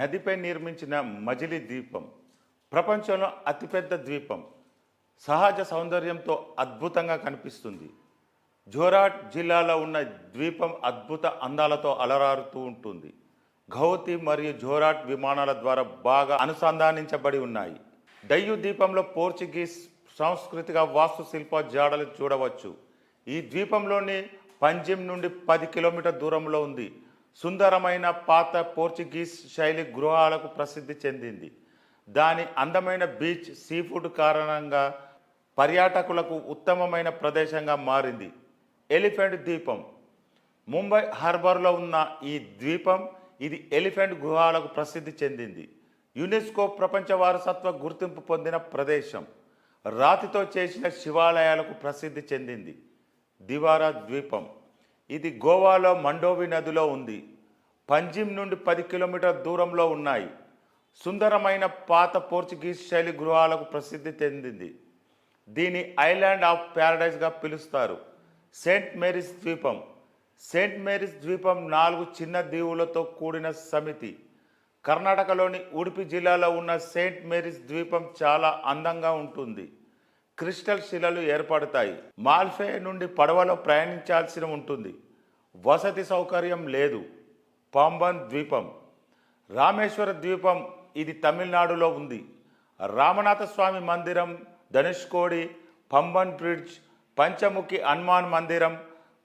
నదిపై నిర్మించిన మజిలీ ద్వీపం ప్రపంచంలో అతిపెద్ద ద్వీపం. సహజ సౌందర్యంతో అద్భుతంగా కనిపిస్తుంది. జోరాట్ జిల్లాలో ఉన్న ద్వీపం అద్భుత అందాలతో అలరారుతూ ఉంటుంది. గౌతి మరియు జోరాట్ విమానాల ద్వారా బాగా అనుసంధానించబడి ఉన్నాయి. డయ్యు ద్వీపంలో పోర్చుగీస్ సాంస్కృతిక వాస్తుశిల్ప జాడలు చూడవచ్చు. ఈ ద్వీపంలోని పంజిమ్ నుండి పది కిలోమీటర్ దూరంలో ఉంది. సుందరమైన పాత పోర్చుగీస్ శైలి గృహాలకు ప్రసిద్ధి చెందింది. దాని అందమైన బీచ్ సీ ఫుడ్ కారణంగా పర్యాటకులకు ఉత్తమమైన ప్రదేశంగా మారింది. ఎలిఫెంట్ ద్వీపం. ముంబై హార్బర్లో ఉన్న ఈ ద్వీపం ఇది ఎలిఫెంట్ గుహాలకు ప్రసిద్ధి చెందింది. యునెస్కో ప్రపంచ వారసత్వ గుర్తింపు పొందిన ప్రదేశం. రాతితో చేసిన శివాలయాలకు ప్రసిద్ధి చెందింది. దివారా ద్వీపం. ఇది గోవాలో మండోవి నదిలో ఉంది. పంజిమ్ నుండి పది కిలోమీటర్ దూరంలో ఉన్నాయి. సుందరమైన పాత పోర్చుగీస్ శైలి గృహాలకు ప్రసిద్ధి చెందింది. దీని ఐలాండ్ ఆఫ్ ప్యారడైజ్గా పిలుస్తారు. సెయింట్ మేరీస్ ద్వీపం. సెయింట్ మేరీస్ ద్వీపం నాలుగు చిన్న దీవులతో కూడిన సమితి. కర్ణాటకలోని ఉడిపి జిల్లాలో ఉన్న సెయింట్ మేరీస్ ద్వీపం చాలా అందంగా ఉంటుంది. క్రిస్టల్ శిలలు ఏర్పడతాయి. మాల్ఫే నుండి పడవలో ప్రయాణించాల్సి ఉంటుంది. వసతి సౌకర్యం లేదు. పాంబన్ ద్వీపం. రామేశ్వర ద్వీపం ఇది తమిళనాడులో ఉంది. రామనాథ స్వామి మందిరం ధనుష్కోడి పంబన్ బ్రిడ్జ్ పంచముఖి హనుమాన్ మందిరం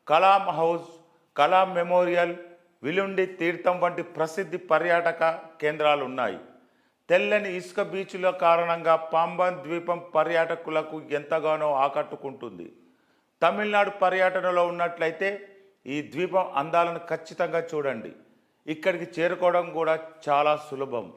కలాం హౌస్ కలాం మెమోరియల్ విలుండి తీర్థం వంటి ప్రసిద్ధి పర్యాటక కేంద్రాలు ఉన్నాయి తెల్లని ఇసుక బీచ్ల కారణంగా పాంబన్ ద్వీపం పర్యాటకులకు ఎంతగానో ఆకట్టుకుంటుంది. తమిళనాడు పర్యటనలో ఉన్నట్లయితే ఈ ద్వీపం అందాలను ఖచ్చితంగా చూడండి. ఇక్కడికి చేరుకోవడం కూడా చాలా సులభం.